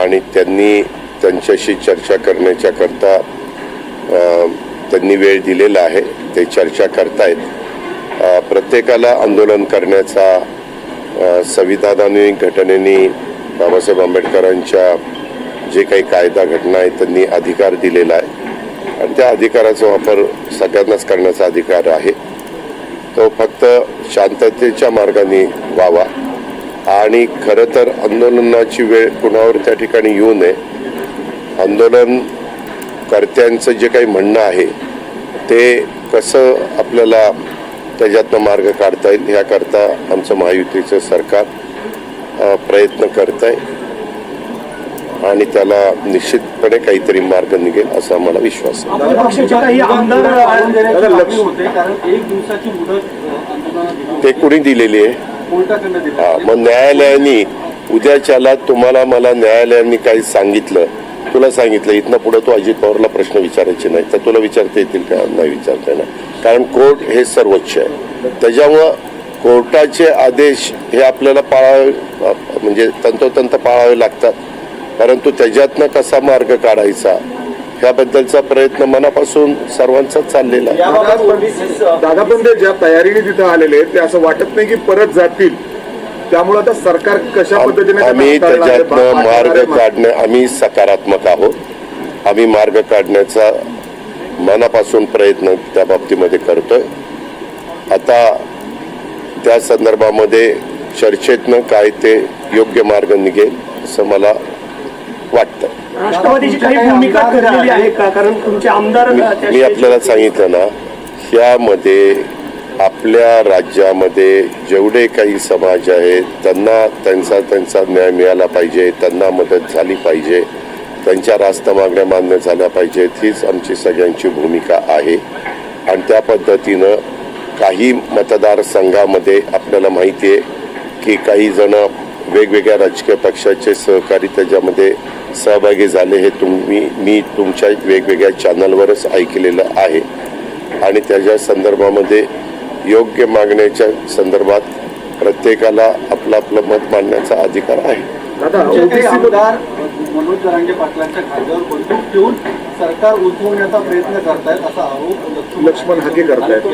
आणि त्यांनी त्यांच्याशी चर्चा करण्याच्या करता त्यांनी वेळ दिलेला आहे. ते चर्चा करतायत. प्रत्येकाला आंदोलन करण्याचा संविधानाने घटनेने बाबासाहेब आंबेडकरांच्या जे काही कायदा घटना आहेत त्यांनी अधिकार दिलेला आहे. आणि त्या अधिकाराचा वापर सगळ्यांनाच करण्याचा अधिकार आहे. तो फक्त शांततेच्या मार्गाने व्हावा. आणि खरं तर आंदोलनाची वेळ कुणावर त्या ठिकाणी येऊ नये. आंदोलन कर्त्यांचं जे काही म्हणणं आहे ते कसं आपल्याला त्याच्यातनं मार्ग काढता येईल ह्याकरता आमचं महायुतीचं सरकार प्रयत्न करत आहे आणि त्याला निश्चितपणे काहीतरी मार्ग निघेल असा मला विश्वास आहे. आपल्या पक्षाचे काही आमदार दादा, दादा, लक्ष- लक्ष होते कारण एक दिवसाची मुदत अ, आंदोलनाला दिली ते. कुणी दिलेली आहे? हा मग न्यायालयाने उद्याच्याला तुम्हाला मला न्यायालयाने काही सांगितलं. तुला सांगितलं इथनं पुढे तू अजित पवारला प्रश्न विचारायचे नाही. तर तुला विचारता येतील का? नाही विचारता येणार. कारण कोर्ट हे सर्वोच्च आहे. त्याच्यामुळं कोर्टाचे आदेश हे आपल्याला पाळावे म्हणजे तंतोतंत पाळावे लागतात. परंतु त्याच्यातनं कसा मार्ग काढायचा? ह्याबद्दलचा प्रयत्न मनापासून सर्वांचाच चाललेला आहे. दादा पण- ते ज्या तयारीने तिथं आलेले आहेत, ते असं वाटत नाही की परत जातील. त्यामुळे आता सरकार कशा पद्धतीने आम्ही त्याच्यातनं मार्ग? काढणं आम्ही सकारात्मक आहोत. आम्ही मार्ग काढण्याचा मनापासून प्रयत्न त्या बाबतीमध्ये करतोय. आता त्या संदर्भामध्ये चर्चेतनं काय ते योग्य मार्ग निघेल असं मला वाटतं. राष्ट्रवादीची काही भूमिका ठरलेली आहे का? कारण तुमचे आमदार मी आपल्याला सांगितलं ना ह्यामध्ये आपल्या राज्यामध्ये जेवढे काही समाज आहेत त्यांना त्यांचा त्यांचा न्याय मिळाला पाहिजे त्यांना मदत झाली पाहिजे त्यांच्या रास्त मागण्या मान्य झाल्या पाहिजेत हीच आमची सगळ्यांची भूमिका आहे. आणि त्या पद्धतीनं काही मतदारसंघामध्ये आपल्याला माहिती आहे की काही जण वेगवेगळ्या राजकीय पक्षाचे सहकारी त्याच्यामध्ये सहभागी झाले हे तुम्ही मी तुमच्या वेगवेगळ्या चॅनलवरच ऐकलेलं आहे. आणि त्याच्या संदर्भामध्ये योग्य मागण्याच्या संदर्भात प्रत्येकाला आपलं आपलं मत मांडण्याचा अधिकार आहे. मनोज जरांगे पाटलांच्या खांद्यावर बंदूक ठेवून सरकार उलटवण्याचा प्रयत्न करतायत असा आरोप लक्ष्मण हाके करतायत.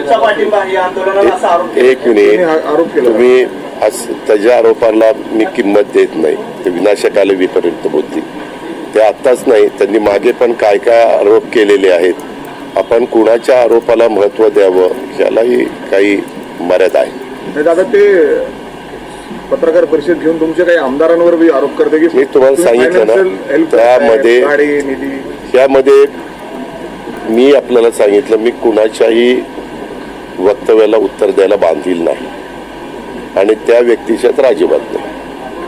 एक मिनिट. आरोप केला. तुम्ही असं त्याच्या आरोपाला मी किंमत देत नाही ते विनाशकाला विपरीत बुद्धी ते आत्ताच नाही त्यांनी मागे पण काय काय आरोप केलेले आहेत आपण कुणाच्या आरोपाला महत्त्व द्यावं यालाही काही मर्यादा आहे. दादा ते पत्रकार परिषद घेऊन तुमच्या काही आमदारांवर आरोप करते की मी तुम्हाला तुम्ही सांगितलं ना, त्यामध्ये- गाडी निधी. यामध्ये मी आपल्याला सांगितलं मी कुणाच्याही वक्तव्याला उत्तर द्यायला बांधील नाही. आणि त्या व्यक्तीच्या तर अजिबात नाही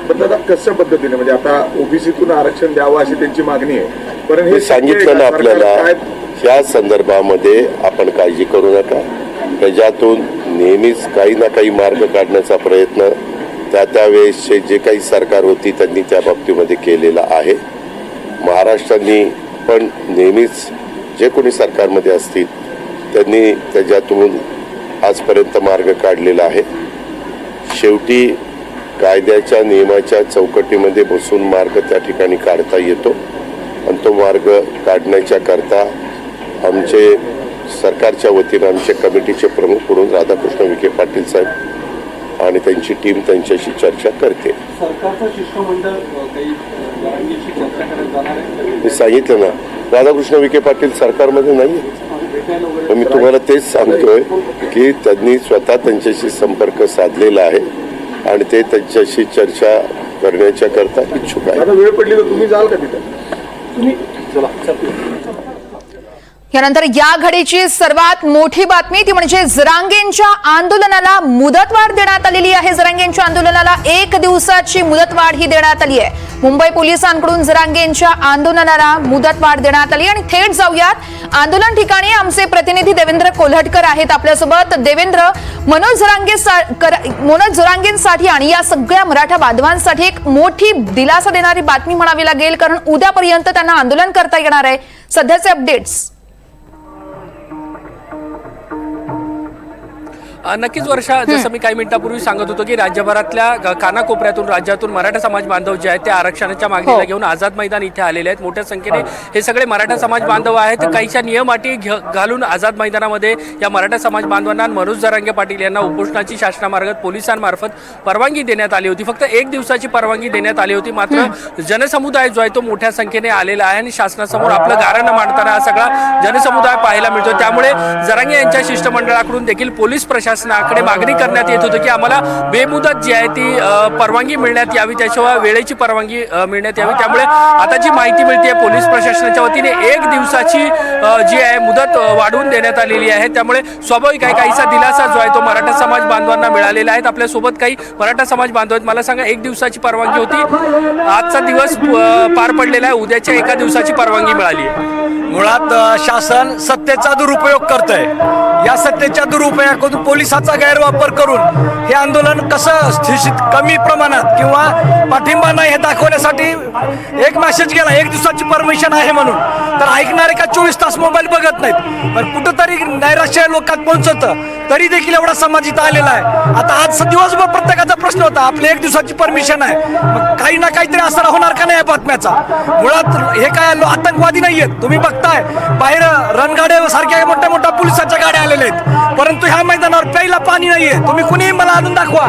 पण दादा कशा पद्धतीने? म्हणजे आता ओबीसीतून आरक्षण द्यावं अशी त्यांची मागणी आहे. पण मी हे सांगितलं ना आपल्याला ह्या संदर्भामध्ये आपण काळजी करू नका. त्याच्यातून नेहमीच काही ना काही मार्ग काढण्याचा प्रयत्न त्या त्यावेळेसचे जे काही सरकार होती त्यांनी त्या बाबतीमध्ये केलेला आहे. महाराष्ट्राने पण नेहमीच जे कोणी सरकारमध्ये असतील त्यांनी त्याच्यातून आजपर्यंत मार्ग काढलेला आहे. शेवटी कायद्याच्या नियमाच्या चौकटीमध्ये बसून मार्ग त्या ठिकाणी काढता येतो. आणि तो मार्ग काढण्याच्या करता आमचे सरकारच्या वतीनं आमचे कमिटीचे प्रमुख म्हणून राधाकृष्ण विखे पाटील साहेब आणि त्यांची टीम त्यांच्याशी चर्चा करते. मी सांगितलं ना राधाकृष्ण विखे पाटील सरकारमध्ये नाही भेटायला पण मी तुम्हाला तेच सांगतोय की त्यांनी स्वतः त्यांच्याशी संपर्क साधलेला आहे आणि ते त्यांच्याशी चर्चा करण्याच्या करता इच्छुक आहे वेळ पडली तर तुम्ही जाल का तिथे? यानंतर या घडीची सर्वात मोठी बातमी ती म्हणजे जरांगेंच्या आंदोलनाला मुदतवाढ देण्यात आलेली आहे. जरांगेंच्या आंदोलनाला एक दिवसाची मुदतवाढ ही देण्यात आली आहे. मुंबई पोलिसांकडून जरांगेंच्या आंदोलनाला मुदतवाढ देण्यात आली आणि थेट जाऊयात. आंदोलन ठिकाणी आमचे प्रतिनिधी देवेंद्र कोल्हटकर आहेत आपल्यासोबत. देवेंद्र मनोज जरांगे सा- मनोज जरांगेंसाठी आणि या सगळ्या मराठा बांधवांसाठी एक मोठी दिलासा देणारी बातमी म्हणावी लागेल कारण उद्यापर्यंत त्यांना आंदोलन करता येणार आहे. सध्याचे अपडेट्स. नक्कीच वर्षा जसं मी काही मिनिटापूर्वी सांगत होतो की राज्यभरातल्या कानाकोपऱ्यातून राज्यातून मराठा समाज बांधव जे आहेत ते आरक्षणाच्या मागणीला हो. घेऊन आझाद मैदान इथे आलेले आहेत. मोठ्या संख्येने हे. सगळे मराठा समाज बांधव आहेत. काहीशा नियम अटी घ- घालून आझाद मैदानामध्ये या मराठा समाज बांधवांना मनोज जरांगे पाटील यांना उपोषणाची शासनामार्फत पोलिसांमार्फत परवानगी देण्यात आली होती. फक्त एक दिवसाची परवानगी देण्यात आली होती. मात्र जनसमुदाय जो आहे तो मोठ्या संख्येने आलेला आहे आणि शासनासमोर आपलं गाऱ्हाणं मांडताना हा सगळा जनसमुदाय पाहायला मिळतो त्यामुळे जरांगे यांच्या शिष्टमंडळाकडून देखील पोलीस प्रशासनाकडे मागणी करण्यात येत होती की आम्हाला बेमुदत जी आहे ती परवानगी मिळण्यात यावी त्याशिवाय वेळेची परवानगी मिळण्यात यावी. त्यामुळे आता जी माहिती मिळते पोलीस प्रशासनाच्या वतीने एक दिवसाची जी आहे मुदत वाढवून देण्यात आलेली आहे. त्यामुळे स्वाभाविक आहे काहीसा दिलासा जो आहे तो मराठा समाज बांधवांना मिळालेला आहे. आपल्यासोबत काही मराठा समाज बांधव आहेत. मला सांगा एक दिवसाची परवानगी होती. आजचा दिवस पार पडलेला आहे. उद्याच्या एका दिवसाची परवानगी मिळाली आहे. मुळात शासन सत्तेचा दुरुपयोग करत आहे या सत्तेच्या दुरुपयोगातून पोलिसाचा गैरवापर करून हे आंदोलन कसं स्थिशित कमी प्रमाणात किंवा पाठिंबा नाही हे दाखवण्यासाठी एक मेसेज गेला एक दिवसाची परमिशन आहे म्हणून. तर ऐकणारे का चोवीस तास मोबाईल बघत नाहीत? पण कुठंतरी नैराश्य लोकात पोहोचतं तरी देखील एवढा समाज इथं आलेला आहे. आता आज दिवसभर प्रत्येकाचा प्रश्न होता आपली एक दिवसाची परमिशन आहे. मग काही ना काहीतरी असर होणार का नाही या बातम्याचा? मुळात हे काय आतंकवादी आतंकवादी नाहीयेत. तुम्ही बघताय बाहेर रणगाड्या सारख्या मोठ्या मोठ्या पोलिसांच्या गाड्या आलेल्या आहेत. परंतु ह्या मैदानावर प्यायला पाणी नाहीये. तुम्ही कुणीही मला आणून दाखवा.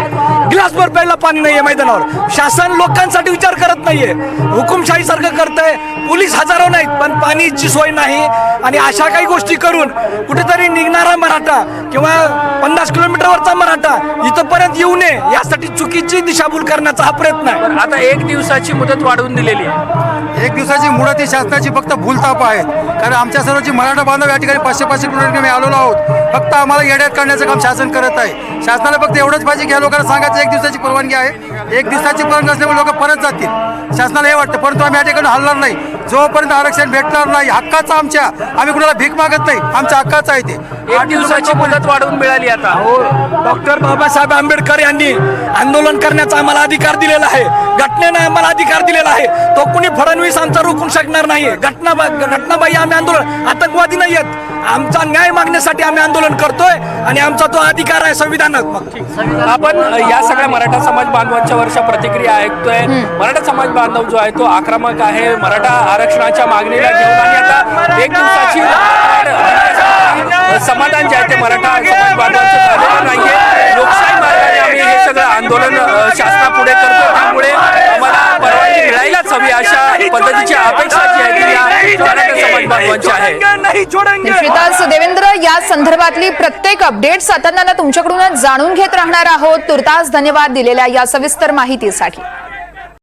ग्लासभर प्यायला पाणी नाहीये मैदानावर. शासन लोकांसाठी विचार करत नाहीये. हुकुमशाही सारखं करतंय. पोलीस हजारो नाहीत पण पाणीची सोय नाही. आणि अशा काही गोष्टी करून कुठेतरी निघणारा मराठा किंवा पन्नास किलोमीटरवरचा मराठा इथपर्यंत येऊ नये यासाठी चुकीची दिशाभूल करण्याचा हा प्रयत्न आहे. आता एक दिवसाची मुदत वाढवून दिलेली आहे. एक दिवसाची मुदत ही शासनाची फक्त भूलताप आहे कारण आमच्या सर्वची मराठा बांधव या ठिकाणी पाचशे पाचशे किलोमीटर आम्ही आलेलो आहोत. फक्त आम्हाला येड्यात काढण्याचं काम शासन करत आहे. शासनाला फक्त एवढंच पाहिजे की या लोकांना सांगायचं एक दिवसाची परवानगी आहे. एक दिवसाची परवानगी असल्यामुळे लोक परत जातील. शासनाला हे वाटतं परंतु आम्ही या ठिकाणी हलणार नाही. जोपर्यंत आरक्षण भेटणार नाही हक्काचं आमच्या आम्ही कुणाला भीक मागत नाही. आमच्या हक्काचं आहे ते. एक दिवसाची मुदत वाढवून मिळाली आता. डॉक्टर बाबासाहेब आंबेडकर यांनी आंदोलन करण्याचा आम्हाला अधिकार दिलेला आहे. घटनेने आम्हाला अधिकार दिलेला आहे. तो कुणी फडणवीस आमचा रोखून शकणार नाही. घटना घटनाबाई आम्ही आंदोलन आतंकवादी नाही आहेत. आमचा न्याय मागण्यासाठी आम्ही आंदोलन करतोय आणि आमचा तो अधिकार आहे संविधानात्मक आपण या सगळ्या मराठा समाज बांधवांच्या वर्षा प्रतिक्रिया ऐकतोय. मराठा समाज बांधव जो आहे तो आक्रमक आहे. मराठा आरक्षणाच्या मागणीला घेऊन आणि आता एक दिवसाची समाधान जे आहे ते मराठा समाज बांधवांचं झालेलं नाहीये. लोकशाही मार्गाने आम्ही हे सगळं आंदोलन शासनापुढे करतो त्यामुळे आम्हाला परवानगी मिळायलाच हवी अशा पद्धतीची अपेक्षा जी आहे ती या आहे. देवेंद्र या संदर्भातली प्रत्येक अपडेट सातत्यानं तुमच्याकडूनच जाणून घेत राहणार आहोत. तुर्तास धन्यवाद दिलेल्या या सविस्तर माहितीसाठी.